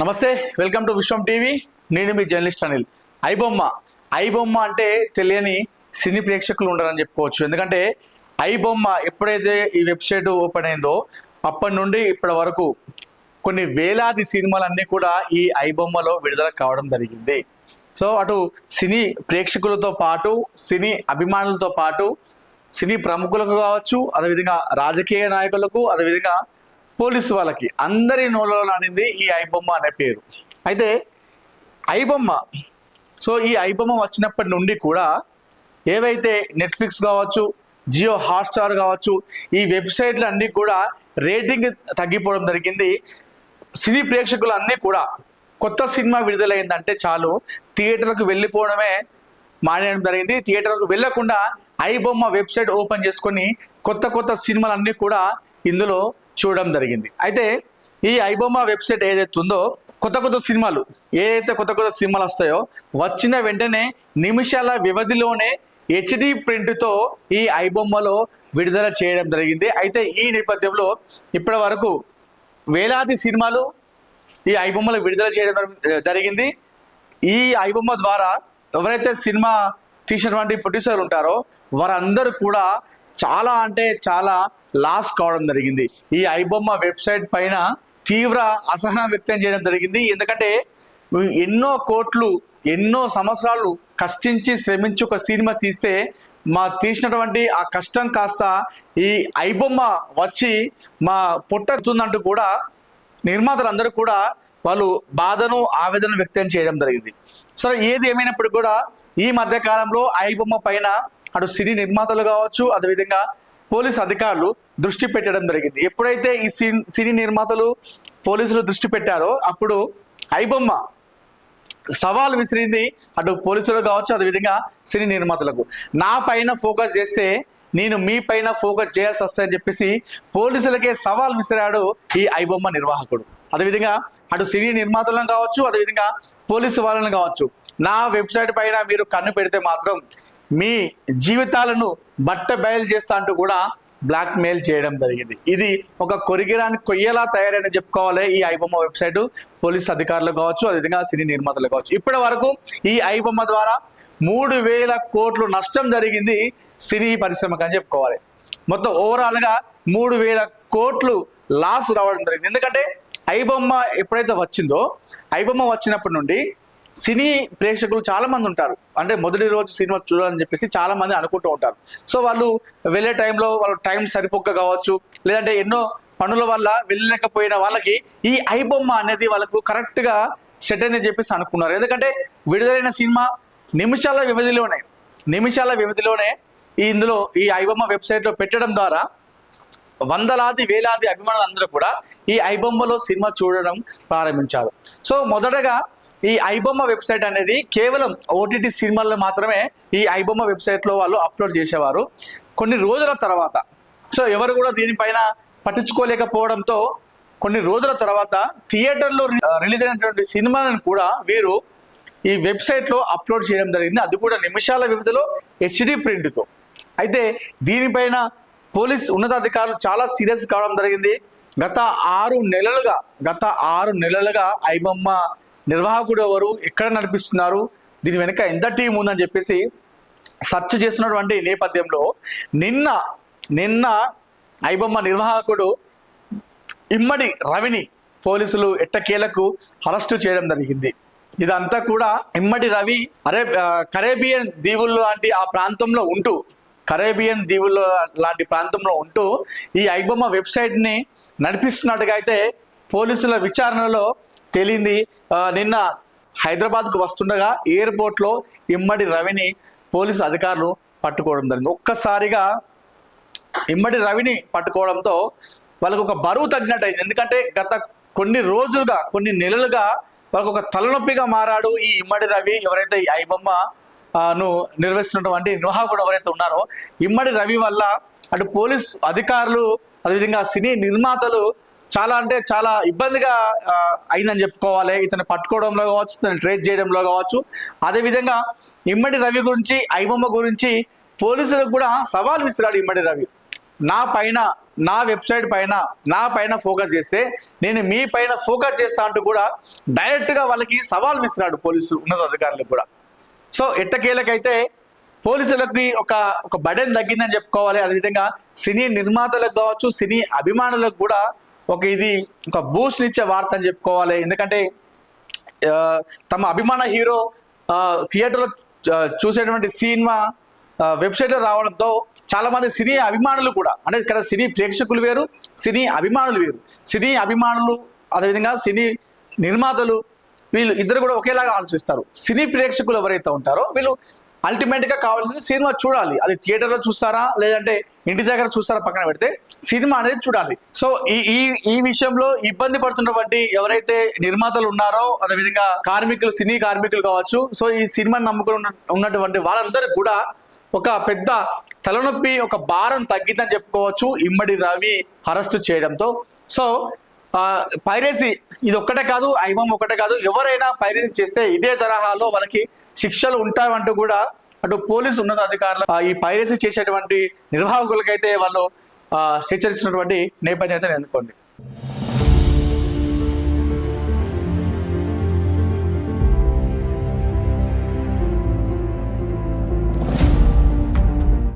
నమస్తే welcome to Vishwam TV. నేను మీ జర్నలిస్ట్ అనిల్. ఐబొమ్మ. ఐబొమ్మ అంటే తెలియని సినీ ప్రేక్షకులు ఉండరని చెప్పుకోవచ్చు. ఎందుకంటే ఐబొమ్మ ఎప్పుడైతే ఈ వెబ్సైట్ ఓపెన్ అయిందో అప్పటి నుండి ఇప్పటి వరకు కొన్ని వేలాది సినిమాలన్నీ కూడా ఈ ఐబొమ్మలో విడుదల కావడం జరిగింది. సో అటు సినీ ప్రేక్షకులతో పాటు సినీ అభిమానులతో పాటు సినీ ప్రముఖులకు కావచ్చు అదేవిధంగా రాజకీయ నాయకులకు అదేవిధంగా పోలీసు వాళ్ళకి అందరి నోళ్ళలో నానింది ఈ ఐబొమ్మ అనే పేరు. అయితే ఐబొమ్మ సో ఈ ఐబొమ్మ వచ్చినప్పటి నుండి కూడా ఏవైతే నెట్ఫ్లిక్స్ కావచ్చు జియో హాట్స్టార్ కావచ్చు ఈ వెబ్సైట్లు అన్నీ కూడా రేటింగ్ తగ్గిపోవడం జరిగింది. సినీ ప్రేక్షకులు అన్నీ కూడా కొత్త సినిమా విడుదలైందంటే చాలు థియేటర్కు వెళ్ళిపోవడమే మానేయడం జరిగింది. థియేటర్కు వెళ్ళకుండా ఐబొమ్మ వెబ్సైట్ ఓపెన్ చేసుకొని కొత్త కొత్త సినిమాలన్నీ కూడా ఇందులో చూడడం జరిగింది. అయితే ఈ ఐబొమ్మ వెబ్సైట్ ఏదైతే ఉందో కొత్త కొత్త సినిమాలు ఏదైతే కొత్త కొత్త సినిమాలు వస్తాయో వచ్చిన వెంటనే నిమిషాల వ్యవధిలోనే హెచ్డి ప్రింట్తో ఈ ఐబొమ్మలో విడుదల చేయడం జరిగింది. అయితే ఈ నేపథ్యంలో ఇప్పటి వరకు వేలాది సినిమాలు ఈ ఐబొమ్మలు విడుదల చేయడం జరిగింది. ఈ ఐబొమ్మ ద్వారా ఎవరైతే సినిమా తీసినటువంటి ప్రొడ్యూసర్ ఉంటారో వారందరూ కూడా చాలా అంటే చాలా లాస్ కావడం జరిగింది. ఈ ఐబొమ్మ వెబ్సైట్ పైన తీవ్ర అసహనం వ్యక్తం చేయడం జరిగింది. ఎందుకంటే ఎన్నో కోట్లు ఎన్నో సంవత్సరాలు కష్టించి శ్రమించి ఒక సినిమా తీస్తే మా తీసినటువంటి ఆ కష్టం కాస్త ఈ ఐబొమ్మ వచ్చి మా పొట్టతుందంటూ కూడా నిర్మాతలందరూ కూడా వాళ్ళు బాధను ఆవేదన వ్యక్తం చేయడం జరిగింది. సరే ఏది ఏమైనప్పుడు కూడా ఈ మధ్య కాలంలో ఐబొమ్మ పైన అటు సినీ నిర్మాతలు కావచ్చు అదేవిధంగా పోలీస్ అధికారులు దృష్టి పెట్టడం జరిగింది. ఎప్పుడైతే ఈ సినీ సినీ నిర్మాతలు పోలీసులు దృష్టి పెట్టారో అప్పుడు ఐబొమ్మ సవాల్ విసిరింది అటు పోలీసులు కావచ్చు అదేవిధంగా సినీ నిర్మాతలకు. నా పైన ఫోకస్ చేస్తే నేను మీ పైన ఫోకస్ చేయాల్సి వస్తుందని చెప్పేసి పోలీసులకే సవాల్ విసిరాడు ఈ ఐబొమ్మ నిర్వాహకుడు. అదేవిధంగా అటు సినీ నిర్మాతలను కావచ్చు అదేవిధంగా పోలీసు వాళ్ళని కావచ్చు. నా వెబ్సైట్ పైన మీరు కన్ను పెడితే మాత్రం మీ జీవితాలను బట్ట బయలు చేస్తా అంటూ కూడా బ్లాక్ మెయిల్ చేయడం జరిగింది. ఇది ఒక కొరిగిరాని కొయ్యేలా తయారైన చెప్పుకోవాలి ఈ ఐబొమ్మ వెబ్సైట్ పోలీస్ అధికారులు కావచ్చు అదేవిధంగా సినీ నిర్మాతలు కావచ్చు. ఇప్పటి వరకు ఈ ఐబొమ్మ ద్వారా మూడు వేల కోట్లు నష్టం జరిగింది సినీ పరిశ్రమకు అని చెప్పుకోవాలి. మొత్తం ఓవరాల్గా మూడు వేల కోట్లు లాస్ రావడం జరిగింది. ఎందుకంటే ఐబొమ్మ ఎప్పుడైతే వచ్చిందో ఐబొమ్మ వచ్చినప్పటి నుండి సినీ ప్రేక్షకులు చాలా మంది ఉంటారు. అంటే మొదటి రోజు సినిమా చూడాలని చెప్పేసి చాలా మంది అనుకుంటూ ఉంటారు. సో వాళ్ళు వెళ్ళే టైంలో వాళ్ళు టైం సరిపోక కావచ్చు లేదంటే ఎన్నో పనుల వల్ల వెళ్ళలేకపోయిన వాళ్ళకి ఈ ఐబొమ్మ అనేది వాళ్ళకు కరెక్ట్గా సెట్ అయిందని చెప్పేసి అనుకున్నారు. ఎందుకంటే విడుదలైన సినిమా నిమిషాల వ్యవధిలోనే నిమిషాల వ్యవధిలోనే ఈ ఇందులో ఈ ఐబొమ్మ వెబ్సైట్లో పెట్టడం ద్వారా వందలాది వేలాది అభిమానులు అందరూ కూడా ఈ ఐబొమ్మలో సినిమా చూడడం ప్రారంభించారు. సో మొదటగా ఈ ఐబొమ్మ వెబ్సైట్ అనేది కేవలం ఓటీటీ సినిమాల్లో మాత్రమే ఈ ఐబొమ్మ వెబ్సైట్లో వాళ్ళు అప్లోడ్ చేసేవారు. కొన్ని రోజుల తర్వాత సో ఎవరు కూడా దీనిపైన పట్టించుకోలేకపోవడంతో కొన్ని రోజుల తర్వాత థియేటర్లో రిలీజ్ అయినటువంటి సినిమాలను కూడా వీరు ఈ వెబ్సైట్లో అప్లోడ్ చేయడం జరిగింది. అది కూడా నిమిషాల వ్యవధిలో హెచ్డి ప్రింట్తో. అయితే దీనిపైన పోలీస్ ఉన్నతాధికారులు చాలా సీరియస్ కావడం జరిగింది. గత ఆరు నెలలుగా గత ఆరు నెలలుగా ఐబొమ్మ నిర్వాహకుడు ఎవరు ఎక్కడ నడిపిస్తున్నారు దీని వెనుక ఎంత టీం ఉందని చెప్పేసి సెర్చ్ చేస్తున్నటువంటి నేపథ్యంలో నిన్న నిన్న ఐబొమ్మ నిర్వాహకుడు ఇమ్మడి రవిని పోలీసులు ఎట్టకేలకు అరెస్టు చేయడం జరిగింది. ఇదంతా కూడా ఇమ్మడి రవి అరే కరేబియన్ దీవుల్లో లాంటి ఆ ప్రాంతంలో ఉంటూ కరేబియన్ దీవుల్లో లాంటి ప్రాంతంలో ఉంటూ ఈ ఐబొమ్మ వెబ్సైట్ని నడిపిస్తున్నట్టుగా అయితే పోలీసుల విచారణలో తేలింది. నిన్న హైదరాబాద్కు వస్తుండగా ఎయిర్పోర్ట్లో ఇమ్మడి రవిని పోలీసు అధికారులు పట్టుకోవడం జరిగింది. ఒక్కసారిగా ఇమ్మడి రవిని పట్టుకోవడంతో వాళ్ళకు ఒక బరువు తగ్గినట్టయింది. ఎందుకంటే గత కొన్ని రోజులుగా కొన్ని నెలలుగా వాళ్ళకు ఒక తలనొప్పిగా మారాడు ఈ ఇమ్మడి రవి. ఎవరైతే ఈ ఐబొమ్మ ను నిర్వహిస్తున్నటువంటి నిర్వాహకుడు ఎవరైతే ఉన్నారో ఇమ్మడి రవి వల్ల అటు పోలీస్ అధికారులు అదేవిధంగా సినీ నిర్మాతలు చాలా అంటే చాలా ఇబ్బందిగా అయిందని చెప్పుకోవాలి. ఇతను పట్టుకోవడంలో కావచ్చు ఇతను ట్రేస్ చేయడంలో కావచ్చు. అదేవిధంగా ఇమ్మడి రవి గురించి ఐబొమ్మ గురించి పోలీసులకు కూడా సవాల్ విసిరాడు ఇమ్మడి రవి. నా పైన నా వెబ్సైట్ పైన నా పైన ఫోకస్ చేస్తే నేను మీ పైన ఫోకస్ చేస్తా అంటూ కూడా డైరెక్ట్గా వాళ్ళకి సవాల్ విసిరాడు పోలీసులు ఉన్నత అధికారులకు కూడా. సో ఎట్టకేలకైతే పోలీసులకి ఒక ఒక బడెన్ తగ్గిందని చెప్పుకోవాలి. అదేవిధంగా సినీ నిర్మాతలకు కావచ్చు సినీ అభిమానులకు కూడా ఒక ఇది ఒక బూస్ట్ ఇచ్చే వార్త అని చెప్పుకోవాలి. ఎందుకంటే తమ అభిమాన హీరో థియేటర్లో చూసేటువంటి సినిమా వెబ్సైట్లో రావడంతో చాలా మంది సినీ అభిమానులు కూడా అంటే ఇక్కడ సినీ ప్రేక్షకులు వేరు సినీ అభిమానులు వేరు. సినీ అభిమానులు అదేవిధంగా సినీ నిర్మాతలు వీళ్ళు ఇద్దరు కూడా ఒకేలాగా ఆలోచిస్తారు. సినీ ప్రేక్షకులు ఎవరైతే ఉంటారో వీళ్ళు అల్టిమేట్గా కావాల్సిన సినిమా చూడాలి. అది థియేటర్లో చూస్తారా? లేదంటే ఇంటి దగ్గర చూస్తారా పక్కన పెడితే సినిమా అనేది చూడాలి. సో ఈ ఈ ఈ విషయంలో ఇబ్బంది పడుతున్నటువంటి ఎవరైతే నిర్మాతలు ఉన్నారో అదేవిధంగా కార్మికులు సినీ కార్మికులు కావచ్చు సో ఈ సినిమాని నమ్ముకుని ఉన్నటువంటి వాళ్ళందరికీ కూడా ఒక పెద్ద తలనొప్పి ఒక భారం తగ్గిందని చెప్పుకోవచ్చు. ఇమ్మడి రవి అరెస్ట్ చేయడంతో. సో పైరసీ ఇది ఒక్కటే కాదు ఐవం ఒకటే కాదు. ఎవరైనా పైరసీ చేస్తే ఇదే తరహాలో వాళ్ళకి శిక్షలు ఉంటాయంటూ కూడా అటు పోలీసు ఉన్నత అధికారులు ఈ పైరసీ చేసేటువంటి నిర్వాహకులకైతే వాళ్ళు హెచ్చరించినటువంటి నేపథ్యం అయితే నెలకొంది